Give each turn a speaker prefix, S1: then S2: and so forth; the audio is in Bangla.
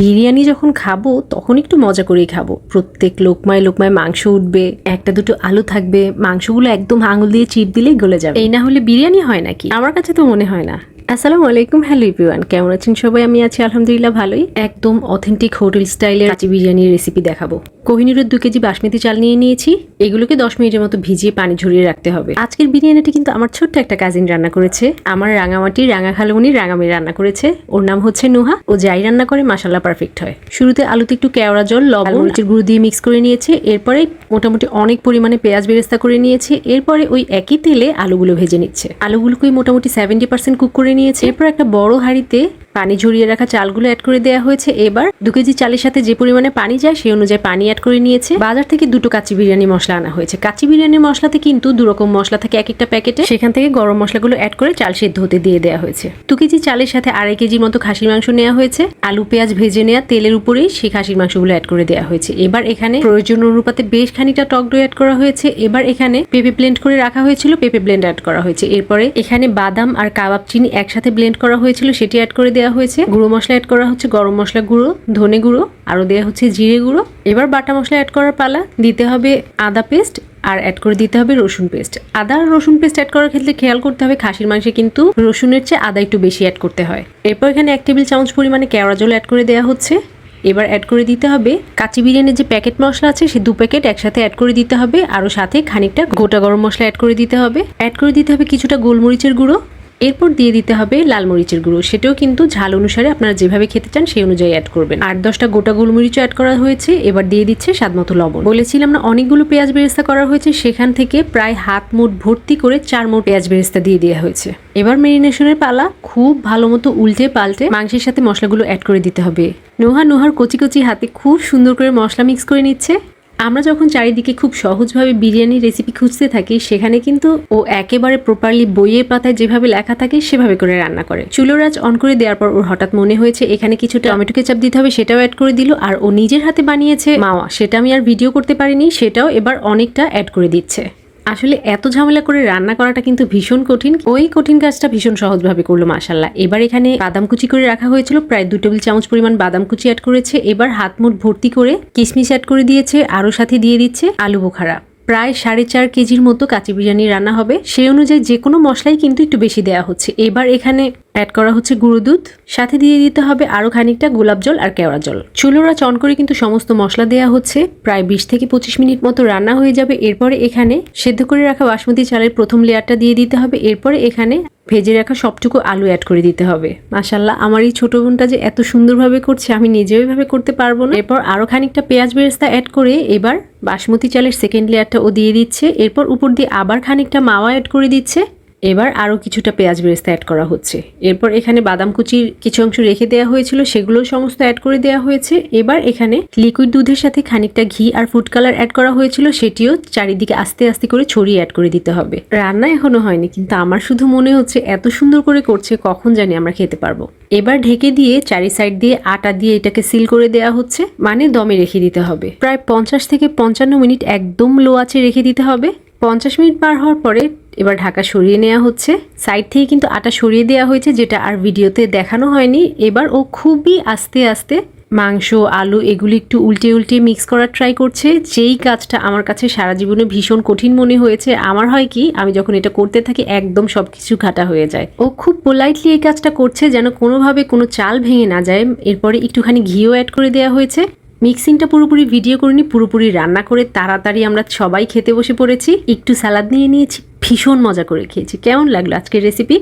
S1: বিরিয়ানি যখন খাব, তখন একটু মজা করেই খাব। প্রত্যেক লোকমায় লোকমায় মাংস উঠবে, একটা দুটো আলু থাকবে, মাংসগুলো একদম আঙুল দিয়ে চিপ দিলেই গলে যাবে। এই না হলে বিরিয়ানি হয় নাকি? আমার কাছে তো মনে হয় না। আসসালামু আলাইকুম, হ্যালো ইভিওয়ান কেমন আছেন সবাই? আমি আছি আলহামদুলিল্লাহ ভালোই। একদম অথেন্টিক হোটেল স্টাইলের কাঁচি বিরিয়ানির রেসিপি দেখাবো। কোহিনুরের দু কেজি বাসমতি চাল নিয়ে নিয়েছি। এগুলোকে দশ মিনিটের মতো ভিজিয়ে পানি ঝরিয়ে রাখতে হবে। আজকের বিরিয়ানিটি কিন্তু আমার ছোট্ট একটা কাজিন রান্না করেছে। আমার রাঙামাটির রাঙা খালুনি রাঙামি রান্না করেছে। ওর নাম হচ্ছে নুহা। ও যাই রান্না করে মাসাল্লাহ পারফেক্ট হয়। শুরুতে আলুতে একটু কেওড়া জল, লবণ গুঁড়ো দিয়ে মিক্স করে নিয়েছে। এরপরে মোটামুটি অনেক পরিমাণে পেঁয়াজ বেরেস্তা করে নিয়েছে। এরপরে ওই একই তেলে আলুগুলো ভেজে নিচ্ছে। আলুগুলোকে মোটামুটি সেভেন্টি পার্সেন্ট কুক করে নিয়েছে। এরপর একটা বড় হাঁড়িতে পানি ঝরিয়ে রাখা চালগুলো অ্যাড করে দেওয়া হয়েছে। এবার দু কেজি চালের সাথে যে পরিমাণে পানি যায়, সেই অনুযায়ী পানি অ্যাড করে নিয়েছে। বাজার থেকে দুটো কাচি বিরিয়ানি মশলা আনা হয়েছে। কাচি বিরিয়ানির মশলাতে কিন্তু দু রকম মশলা থাকে। এক একটা প্যাকেটে সেখান থেকে গরম মশলাগুলো অ্যাড করে চাল সেদ্ধ হতে দিয়ে দেওয়া হয়েছে। দু কেজি চালের সাথে আড়াই কেজির মতো খাসির মাংস নেওয়া হয়েছে। আলু, পেঁয়াজ ভেজে নেওয়া তেলের উপরেই সেই খাসির মাংসগুলো অ্যাড করে দেওয়া হয়েছে। এবার এখানে প্রয়োজন অনুপাতে বেশ খানিকটা টক দই অ্যাড করা হয়েছে। এবার এখানে পেঁপে ব্লেন্ড করে রাখা হয়েছিল। পেঁপে ব্লেন্ড অ্যাড করা হয়েছে। এরপরে এখানে বাদাম আর কাবাব চিনি একসাথে ব্লেন্ড করা হয়েছিল। সেটি অ্যাড করে দেওয়া হয়েছে। গুঁড়ো মশলা অ্যাড করা হচ্ছে গরম মশলা গুঁড়ো, ধনে গুঁড়ো, আরও দেওয়া হচ্ছে জিরে গুঁড়ো। এবার বাটা মশলা অ্যাড করার পালা, দিতে হবে আদা পেস্ট আর অ্যাড করে দিতে হবে রসুন পেস্ট আদা আর রসুন পেস্ট অ্যাড করার ক্ষেত্রে খেয়াল করতে হবে খাসির মাংসে কিন্তু রসুনের চেয়ে আদা একটু বেশি অ্যাড করতে হয়। এরপর এখানে এক টেবিল চামচ পরিমাণে কেওড়া জল অ্যাড করে দেওয়া হচ্ছে। এবার অ্যাড করে দিতে হবে কাঁচি বিরিয়ানির যে প্যাকেট মশলা আছে, সে দু প্যাকেট একসাথে অ্যাড করে দিতে হবে। আরও সাথে খানিকটা গোটা গরম মশলা অ্যাড করে দিতে হবে। অ্যাড করে দিতে হবে কিছুটা গোলমরিচের গুঁড়ো। এরপর দিয়ে দিতে হবে লাল মরিচের গুঁড়ো। সেটাও কিন্তু ঝাল অনুসারে আপনারা যেভাবে খেতে চান সেই অনুযায়ী অ্যাড করবেন। আট দশটা গোটা গোলমরিচও অ্যাড করা হয়েছে। এবার দিয়ে দিচ্ছে স্বাদ মতো লবণ। বলেছিলাম না, অনেকগুলো পেঁয়াজ বেরেস্তা করা হয়েছে। সেখান থেকে প্রায় হাত মুঠ ভর্তি করে চার মোট পেঁয়াজ বেরেস্তা দিয়ে দেওয়া হয়েছে। এবার মেরিনেশনের পালা খুব ভালো মতো উল্টে পাল্টে মাংসের সাথে মশলাগুলো অ্যাড করে দিতে হবে। নোহা নোহার কচি কচি হাতে খুব সুন্দর করে মশলা মিক্স করে নিচ্ছে। আমরা যখন চারিদিকে খুব সহজভাবে বিরিয়ানির রেসিপি খুঁজতে থাকি, সেখানে কিন্তু ও একেবারে প্রপারলি বইয়ের পাতায় যেভাবে লেখা থাকে, সেভাবে করে রান্না করে। চুলোরাজ অন করে দেওয়ার পর ওর হঠাৎ মনে হয়েছে, এখানে কিছু টমেটো কেচাপ দিতে হবে, সেটাও অ্যাড করে দিল, আর ও নিজের হাতে বানিয়েছে মাওয়া। সেটা আমি আর ভিডিও করতে পারিনি, সেটাও এবার অনেকটা অ্যাড করে দিচ্ছে। আসলে এত ঝামেলা করে রান্না করাটা কিন্তু ভীষণ কঠিন। ওই কঠিন কাজটা ভীষণ সহজভাবে করল মাসাল্লাহ এবার এখানে বাদাম কুচি করে রাখা হয়েছিল। প্রায় দু টেবিল চামচ পরিমাণ বাদাম কুচি অ্যাড করেছে। এবার হাত মুঠ ভর্তি করে কিশমিশ অ্যাড করে দিয়েছে। আরও সাথে দিয়ে দিচ্ছে আলু বোখারা। প্রায় সাড়ে চার কেজির মতো কাঁচি বিরিয়ানি রান্না হবে। সেই অনুযায়ী যে কোনো মশলাই কিন্তু একটু বেশি দেয়া হচ্ছে। এবার এখানে অ্যাড করা হচ্ছে গুঁড়ো দুধ। সাথে দিয়ে দিতে হবে আরও খানিকটা গোলাপ জল আর কেওড়া জল। চুলোরা চন করে কিন্তু সমস্ত মশলা দেওয়া হচ্ছে। প্রায় বিশ থেকে পঁচিশ মিনিট মতো রান্না হয়ে যাবে। এরপরে এখানে সেদ্ধ করে রাখা বাসমতি চালের প্রথম লেয়ারটা দিয়ে দিতে হবে। এরপরে এখানে ভেজে রাখা সবটুকু আলু অ্যাড করে দিতে হবে। মাসাল্লাহ আমার এই ছোট বোনটা যে এত সুন্দরভাবে করছে, আমি নিজেও এভাবে করতে পারব না। এরপর আরও খানিকটা পেঁয়াজ বেরেস্তা অ্যাড করে এবার বাসমতি চালের সেকেন্ড লেয়ারটা ও দিয়ে দিচ্ছে। এরপর উপর দিয়ে আবার খানিকটা মাওয়া অ্যাড করে দিচ্ছে। এবার আরও কিছুটা পেঁয়াজ বেরেস্তা অ্যাড করা হচ্ছে। এরপর এখানে বাদাম কুচির কিছু অংশ রেখে দেওয়া হয়েছিল সেগুলো সমস্ত অ্যাড করে দেওয়া হয়েছে। এবার এখানে লিকুইড দুধের সাথে খানিকটা ঘি আর ফুড কালার অ্যাড করা হয়েছিল, সেটিও চারিদিকে আস্তে আস্তে করে ছড়িয়ে অ্যাড করে দিতে হবে। রান্না এখনও হয়নি, কিন্তু আমার শুধু মনে হচ্ছে এত সুন্দর করে করছে, কখন জানি আমরা খেতে পারব। এবার ঢেকে দিয়ে চারি সাইড দিয়ে আটা দিয়ে এটাকে সিল করে দেওয়া হচ্ছে মানে দমে রেখে দিতে হবে। প্রায় পঞ্চাশ থেকে পঞ্চান্ন মিনিট একদম লো আছে রেখে দিতে হবে। পঞ্চাশ মিনিট পার হওয়ার পরে এবার ঢাকা সরিয়ে নেওয়া হচ্ছে। সাইড থেকে কিন্তু আটা সরিয়ে দেওয়া হয়েছে, যেটা আর ভিডিওতে দেখানো হয়নি। এবার ও খুবই আস্তে আস্তে মাংস, আলু এগুলি একটু উল্টে উল্টে মিক্স করার ট্রাই করছে। যেই কাজটা আমার কাছে সারা জীবনে ভীষণ কঠিন মনে হয়েছে। আমার হয় কি, আমি যখন এটা করতে থাকি, একদম সব কিছু ঘাটা হয়ে যায়। ও খুব পোলাইটলি এই কাজটা করছে যেন কোনোভাবে কোনো চাল ভেঙে না যায়। এরপরে একটুখানি ঘিও অ্যাড করে দেওয়া হয়েছে। মিক্সিংটা পুরোপুরি ভিডিও করিনি, পুরোপুরি রান্না করে তাড়াতাড়ি আমরা সবাই খেতে বসে পড়েছি। একটু স্যালাদ নিয়ে নিয়েছি, ভীষণ মজা করে খেয়েছি। কেমন লাগল আজকের রেসিপি